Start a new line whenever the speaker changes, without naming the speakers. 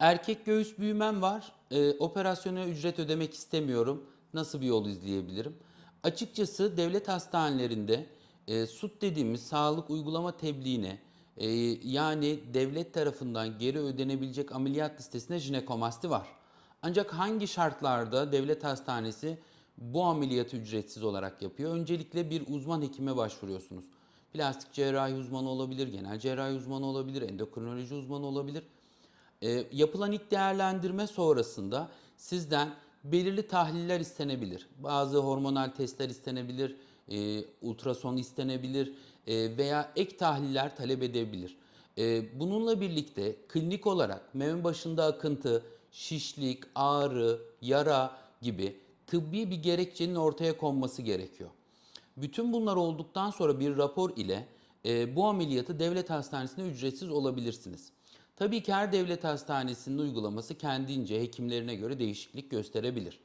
Erkek göğüs büyümem var. Ee, operasyona ücret ödemek istemiyorum. Nasıl bir yol izleyebilirim? Açıkçası devlet hastanelerinde e, SUT dediğimiz sağlık uygulama tebliğine e, yani devlet tarafından geri ödenebilecek ameliyat listesinde jinekomasti var. Ancak hangi şartlarda devlet hastanesi bu ameliyatı ücretsiz olarak yapıyor? Öncelikle bir uzman hekime başvuruyorsunuz. Plastik cerrahi uzmanı olabilir, genel cerrahi uzmanı olabilir, endokrinoloji uzmanı olabilir. E, yapılan ilk değerlendirme sonrasında sizden belirli tahliller istenebilir. Bazı hormonal testler istenebilir, e, ultrason istenebilir e, veya ek tahliller talep edebilir. E, bununla birlikte klinik olarak meme başında akıntı, şişlik, ağrı, yara gibi tıbbi bir gerekçenin ortaya konması gerekiyor. Bütün bunlar olduktan sonra bir rapor ile e, bu ameliyatı devlet hastanesinde ücretsiz olabilirsiniz. Tabii ki her devlet hastanesinin uygulaması kendince hekimlerine göre değişiklik gösterebilir.